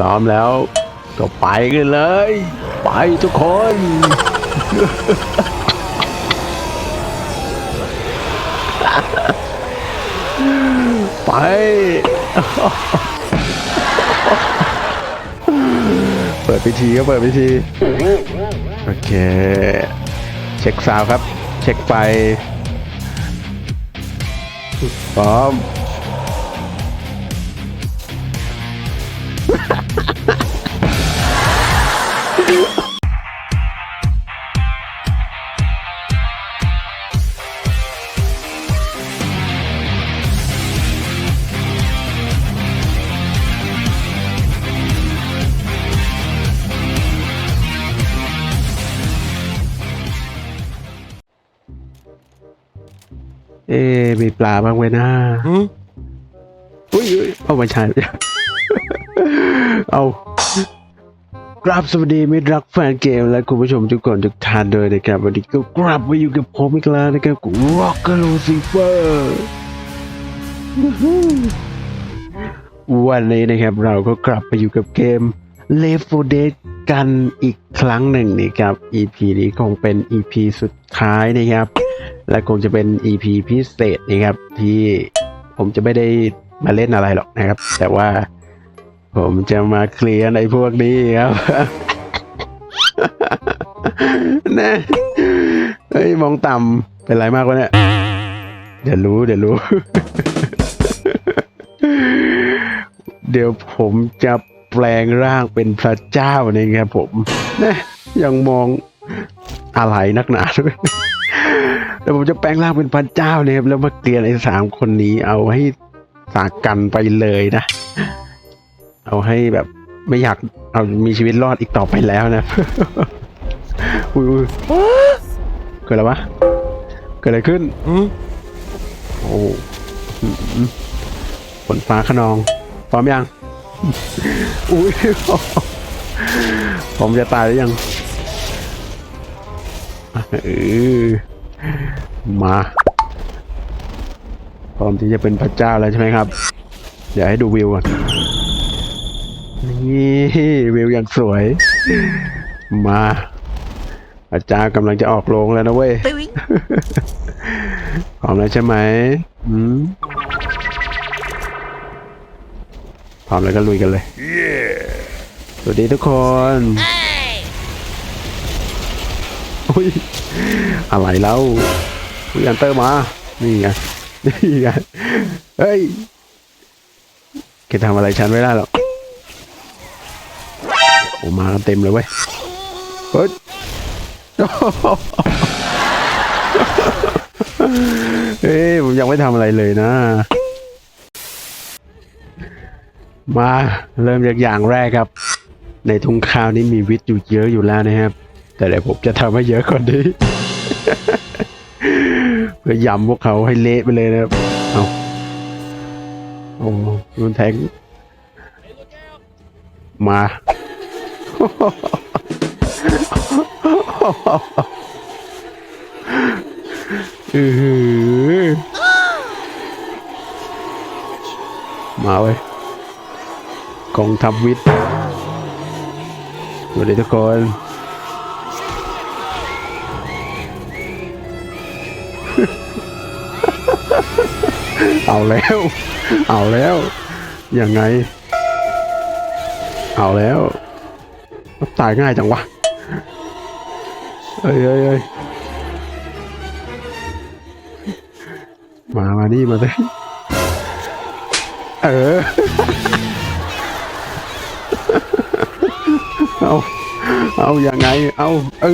ล้อมแล้ว ก็ไปกันเลย ไปทุกคน ไป เปิดพิธีก็เปิดพิธี โอเค เช็คซาวครับ เช็คไฟพร้อม อ๊ะมีปลาบ้างไหมนะอุ้ยอุ้ยเอาไม่ใช่ไม่ใช่เอากราบสวัสดีมิตรรักแฟนเกมและคุณผู้ชมทุกคนทุกท่านด้วยนะครับวันนี้ก็กลับมาอยู่กับผมอีกแล้วนะครับกูร็อกเกอร์ลูซิเฟอร์วันนี้นะครับเราก็กลับไปอยู่กับเกม Left 4 Dead กันอีกครั้งหนึ่งนะครับ EP นี้คงเป็น EP สุดท้ายนะครับ และคงจะเป็น EP พิเศษนะครับที่ผมจะไม่ได้มาเล่นอะไรหรอกนะครับ แต่ว่าผมจะมาเคลียร์ในพวกนี้ครับนะเฮ้ย มองต่ำเป็นไรมากวะเนี่ย เดี๋ยวรู้ เดี๋ยวรู้ เดี๋ยวผมจะแปลงร่างเป็นพระเจ้านะครับผมนะยังมองอะไรนักหนาด้วย เดี๋ยวผมจะแปลงร่างเป็นพระเจ้าเนี่ยครับแล้วมาเกลียนไอ้สามคนนี้ เอาให้สากันไปเลยนะ เอาให้แบบไม่อยากเอามีชีวิตรอดอีกต่อไปแล้วนะอุ้ยอุ้ยเกิดอะไรวะเกิดอะไรขึ้นโอ้อืมฝนฟ้าขนองพร้อมยังอุ้ยผมจะตายหรือยังเออ มา พร้อมที่จะเป็นพระเจ้าแล้วใช่ไหมครับ เดี๋ยวให้ดูวิวก่อน นี่วิวอย่างสวย มาพระเจ้ากำลังจะออกโรงแล้วนะเว้ย พร้อมแล้วใช่ไหมอืมพร้อมแล้วก็ลุยกันเลย สวัสดีทุกคน อุ้ย อะไรแล้วอุ้ยอันเตอร์มา นี่ไง นี่ไง เฮ้ยแกทำอะไรฉันไม่ได้หรอกโอ้มากันเต็มเลยเว้ย เฮ้ยเฮ้ยผมยังไม่ทำอะไรเลยนะ มาเริ่มจากอย่างแรกครับ ในทุ่งข้าวนี้มีวิทย์อยู่เยอะอยู่แล้วนะครับ แต่เดี๋ยวผมจะทำให้เยอะกว่านี้ เพื่อยำพวกเขาให้เละไปเลยนะครับ เอาโอ้รุนแทง มา อือมาเว้ยกองทัพวิทย์สวัสดีทุกคน เอาแล้ว เอาแล้วยังไง เอาแล้วตายง่ายจังวะเอ้ยเอ้ยเอ้ยมา มานี่มาเลยเออ เอา เอาอย่างไง เอา เอ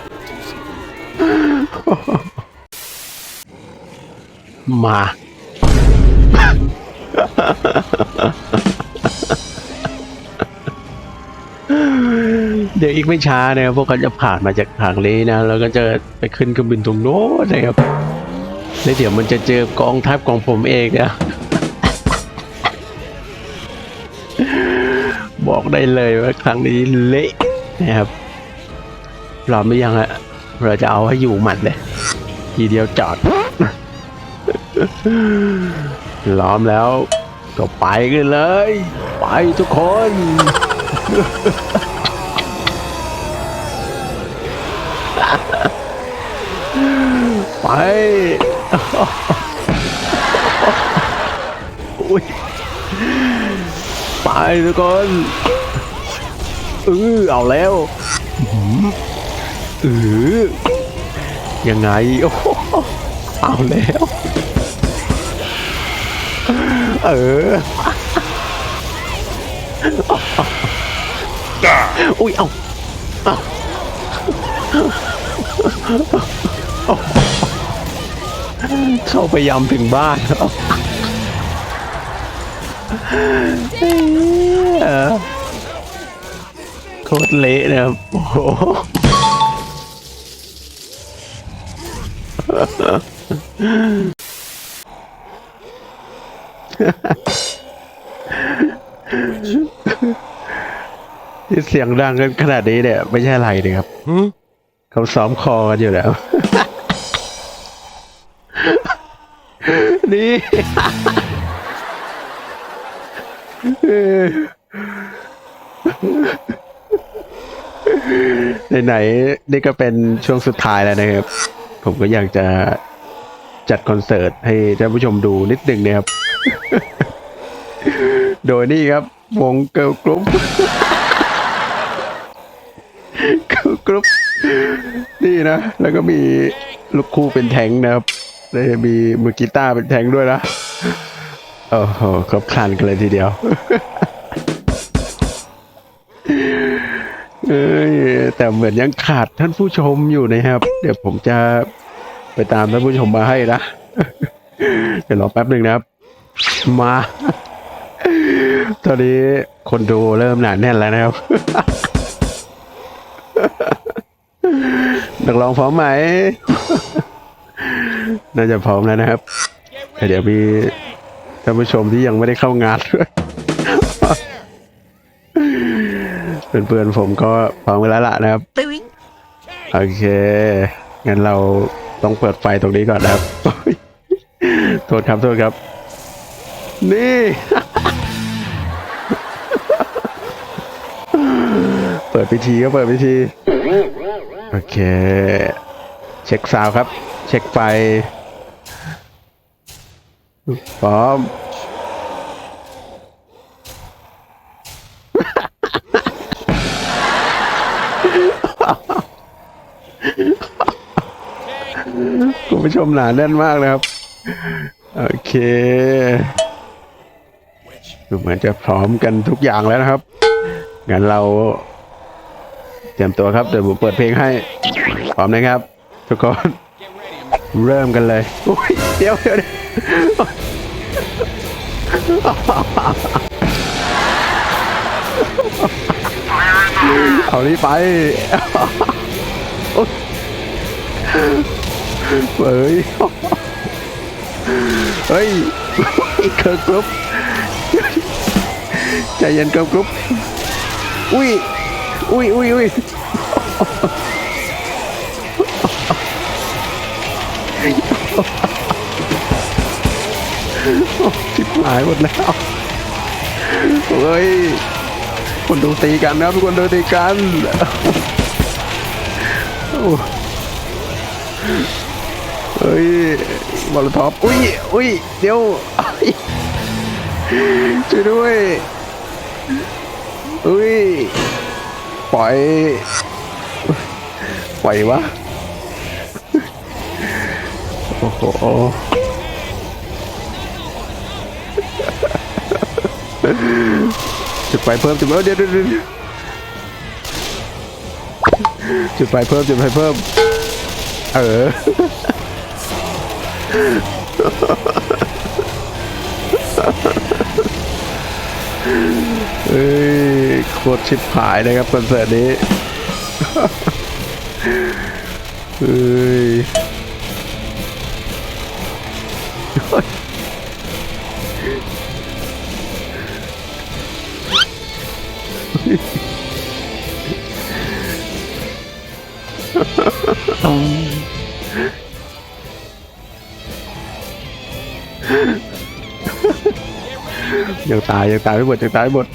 อ มา เดี๋ยวอีกไม่ช้านะครับพวกเขาจะผ่านมาจากทางนี้นะ แล้วก็จะไปขึ้นเครื่องบินตรงโน้นนะครับแล้วเดี๋ยวมันจะเจอกองทัพของผมเองนะบอกได้เลยว่าครั้งนี้เละนะครับพร้อมหรือยังฮะ เราจะเอาให้อยู่หมัดเลย ทีเดียวจอด ล้อมแล้ว ก็ไปกันเลย ไปทุกคน ไปไปทุกคนเออเอาแล้ว ออยังไง โอ้โหเอาแล้ว เอออุ้ย เอาเอาเข้าไปยำถึงบ้านแล้วเออโคตรเละนะครับโอ้ ที่เสียงดังกันขนาดนี้เนี่ย ไม่ใช่อะไรเลยครับเขาซ้อมคอกันอยู่แล้ว นี่ไหนๆนี่ก็เป็นช่วงสุดท้ายแล้วนะครับ ผมก็อยากจะจัดคอนเสิร์ตให้ท่านผู้ชมดูนิดหนึ่งนะครับ โดยนี่ครับ วงเกิร์ลกรุ๊ปเกิร์ลกรุ๊ปนี่นะ แล้วก็มีลูกคู่เป็นแทงนะครับแล้วมีมือกีตาร์เป็นแทงด้วยนะโอ้โหครบครันกันเลยทีเดียว เอ้ยแต่เหมือนยังขาดท่านผู้ชมอยู่นะครับ เดี๋ยวผมจะไปตามท่านผู้ชมมาให้นะ เดี๋ยวรอแป๊บหนึ่งนะครับ มา ตอนนี้คนดูเริ่มหนาแน่นแล้วนะครับนักร้องพร้อมไหม น่าจะพร้อมแล้วนะครับแต่เดี๋ยวมีท่านผู้ชมที่ยังไม่ได้เข้างานด้วย เพื่อนๆผมก็พร้อมกันแล้วล่ะนะครับ Doing โอเคงั้นเราต้องเปิดไฟตรงนี้ก่อนนะครับโทษครับโทษครับ นี่ เปิดพิธีก็เปิดพิธี โอเค เช็คซาวด์ครับ เช็คไฟพร้อม ผู้ชมหนาแน่นมากเลยครับ โอเคดูเหมือนจะพร้อมกันทุกอย่างแล้วนะครับ งั้นเรา เตรียมตัวครับเดี๋ยวผมเปิดเพลงให้ พร้อมนะครับ ทุกคน เริ่มกันเลยเดี๋ยวเดี๋ยวเอานี้ไป เฮ้ย เฮ้ยเคิร์กรุ๊ปใจเย็นเคิร์กรุ๊ปอุ้ย อุ้ยอุ้ยอุ้ยชิบหายหมดแล้วเฮ้ย คนดูตีกันนะทุกคนดูตีกันโอ้ เฮ้ยบอลท็อปอุ้ยอุ้ยเดี๋ยวช่วยด้วยอุ้ยปล่อยปล่อยวะโอ้โหจุดไฟเพิ่มจุดไฟเดี๋ยวเดี๋ยวเดี๋ยวจุดไฟเพิ่มจุดไฟเพิ่ม เออ เอ้ยโคตรชิบหายเลยครับคอนเสิร์ตนี้เอ้ย ยังตายยังตายไม่หมดยังตายไม่หมด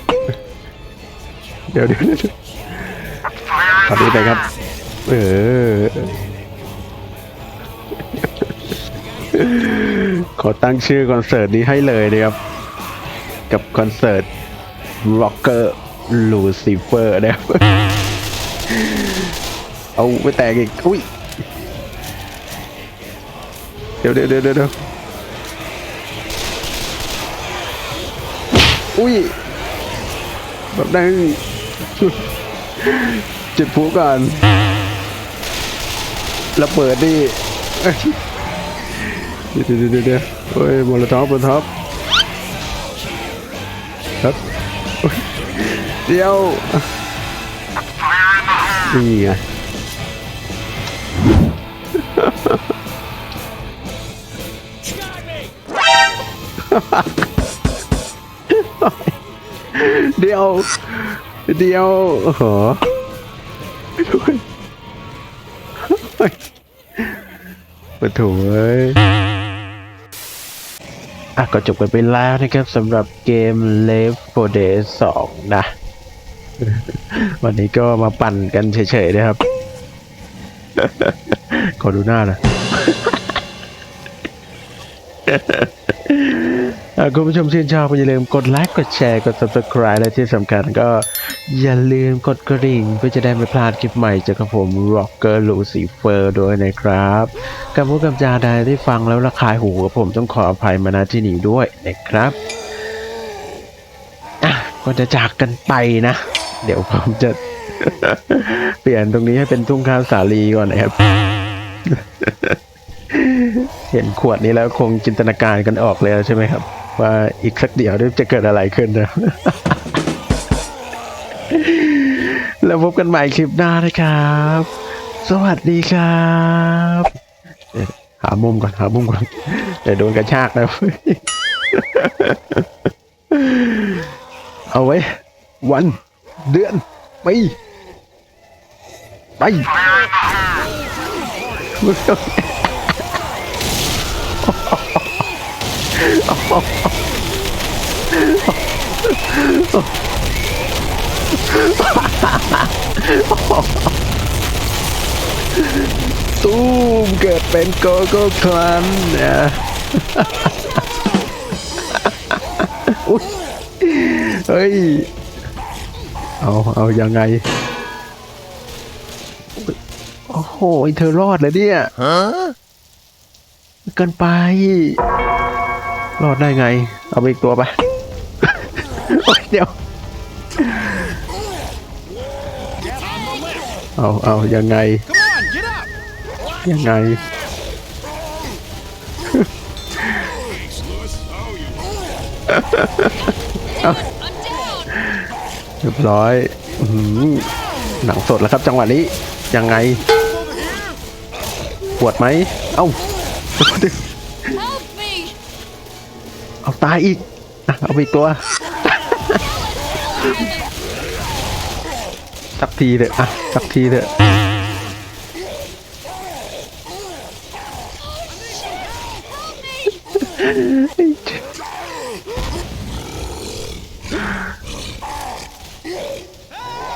เดี๋ยวเดี๋ยวเดี๋ยวตอนนี้ไปครับ เออ ขอตั้งชื่อคอนเสิร์ตนี้ให้เลยนะครับ กับคอนเสิร์ต Rocker Lucifer นะครับ เอาไปแตกอีก อุ้ย เดี๋ยวเดี๋ยวเดี๋ยวเดี๋ยว อุ้ย แบบนั้นจุดพลุก่อนแล้วเปิดดิเดี๋ยวเดี๋ยวเดี๋ยวเดี๋ยวโอ้ยมอลท็อปมอลท็อปครับเดี๋ยวนี่ไงฮ่า เดียว เดียวโอ้โหปะโถเอ้ยอะก็จบกันไปแล้วนะครับสำหรับเกม Left 4 Dead 2 นะ วันนี้ก็มาปั่นกันเฉยๆนะครับ ขอดูหน้าหนะอะ คุณผู้ชมชื่นชอบก็อย่าลืมกดไลค์กดแชร์กด subscribe และที่สำคัญก็อย่าลืมกดกระดิ่ง เพื่อจะได้ไม่พลาดคลิปใหม่จากกับผม Rocker Lucifer ด้วยนะครับกับผู้กำจาใดที่ฟังแล้วระคายหูกับผมต้องขออภัยมาณที่นี้ด้วยนะครับอะก็จะจากกันไปนะ เดี๋ยวผมจะ เปลี่ยนตรงนี้ให้เป็นทุ่งข้าวสาลีก่อนนะครับเห็นขวดนี้แล้วคงจินตนาการกันออกเลยใช่ไหมครับ ว่าอีกสักเดี๋ยวจะเกิดอะไรขึ้นนะแล้วพบกันใหม่คลิปหน้านะครับ สวัสดีครับ หามุมก่อนหามุมก่อนเดี๋ยวโดนกระชากนะเอาไว้ วัน เดือนปีไป ตูมเกิดเป็นโกโก้คลันเนี่ยอุ๊ยเฮ้ย เอา เอายังไง โอ้โห เธอรอดเลยเนี่ยเกินไป รอดได้ไง เอาไปอีกตัวไปโอ๊ยเดี๋ยว เอาเอายังไง ยังไง เอาเรียบร้อยอื้อหือหนังสดแล้วครับจังหวะนี้ ยังไง ปวดไหม เอ้า ตายอีกอะเอาไปอีกตัว สักทีเถอะอะสักทีเถอะ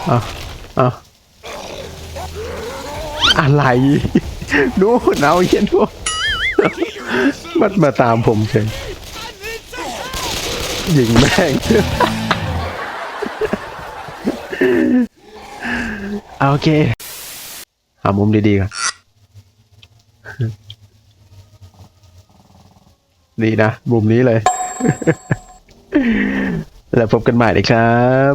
อาเอาอะไรนู่นเอาเย็นพวกมันมาตามผมเฉย ยิงแม่งโอเคหามุมดีๆก่อนนี่นะ มุมนี้เลย แล้วพบกันใหม่นะครับ